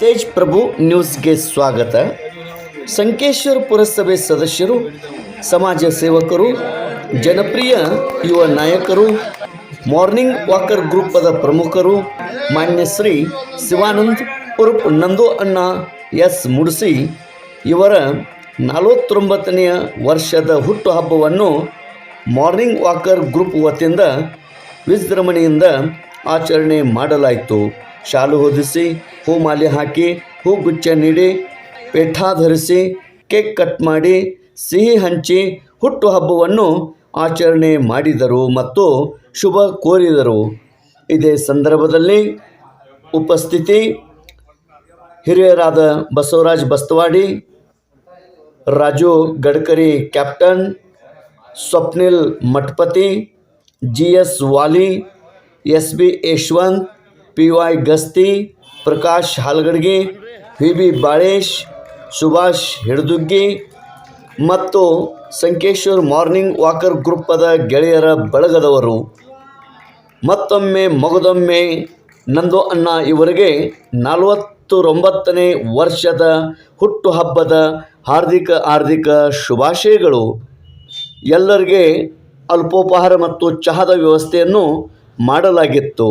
ತೇಜ್ ಪ್ರಭು ನ್ಯೂಸ್ಗೆ ಸ್ವಾಗತ. ಸಂಕೇಶ್ವರ ಪುರಸಭೆ ಸದಸ್ಯರು, ಸಮಾಜ ಸೇವಕರು, ಜನಪ್ರಿಯ ಯುವ ನಾಯಕರು, ಮಾರ್ನಿಂಗ್ ವಾಕರ್ ಗ್ರೂಪದ ಪ್ರಮುಖರು, ಮಾನ್ಯ ಶ್ರೀ ಶಿವಾನಂದ್ ಉರುಪ್ ನಂದು ಅಣ್ಣ ಎಸ್ ಮುಡಿಸಿ ಇವರ ನಲವತ್ತೊಂಬತ್ತನೆಯ ವರ್ಷದ ಹುಟ್ಟುಹಬ್ಬವನ್ನು ಮಾರ್ನಿಂಗ್ ವಾಕರ್ ಗ್ರೂಪ್ ವತಿಯಿಂದ ವಿಜೃಂಭಣೆಯಿಂದ ಆಚರಣೆ ಮಾಡಲಾಯಿತು. ಶಾಲು ಹೊದಿಸಿ ಹೂಮಾಲೆ ಹಾಕಿ ಹೂಗುಚ್ಛ ನೀಡಿ ಪೇಠ ಧರಿಸಿ ಕೇಕ್ ಕಟ್ ಮಾಡಿ ಸಿಹಿ ಹಂಚಿ ಹುಟ್ಟುಹಬ್ಬವನ್ನು ಆಚರಣೆ ಮಾಡಿದರು ಮತ್ತು ಶುಭ ಕೋರಿದರು ಇದೇ ಸಂದರ್ಭದಲ್ಲಿ ಉಪಸ್ಥಿತಿ ಹಿರಿಯರಾದ Basavaraj Bastawadi Raju Gadkari captain Swapnil Mathapati G S Wali S B Yashwant P Y Gasti, Prakash Halgadgi V B Balesh, Subhash Hiddugi ಮತ್ತು ಸಂಕೇಶ್ವರ್ ಮಾರ್ನಿಂಗ್ ವಾಕರ್ ಗ್ರೂಪದ ಗೆಳೆಯರ ಬಳಗದವರು. ಮತ್ತೊಮ್ಮೆ ಮಗದೊಮ್ಮೆ ನಂದು ಅಣ್ಣ ಇವರಿಗೆ ನಲವತ್ತೊಂಬತ್ತನೇ ವರ್ಷದ ಹುಟ್ಟುಹಬ್ಬದ ಹಾರ್ದಿಕ ಹಾರ್ದಿಕ ಶುಭಾಶಯಗಳು. ಎಲ್ಲರಿಗೆ ಅಲ್ಪೋಪಹಾರ ಮತ್ತು ಚಹಾದ ವ್ಯವಸ್ಥೆಯನ್ನು ಮಾಡಲಾಗಿತ್ತು.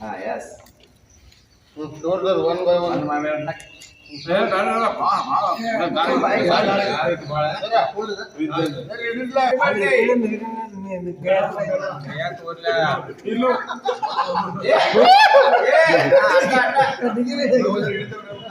ಹಾ yes door door one by one ಮಾಮೇನ ಇಲ್ಲ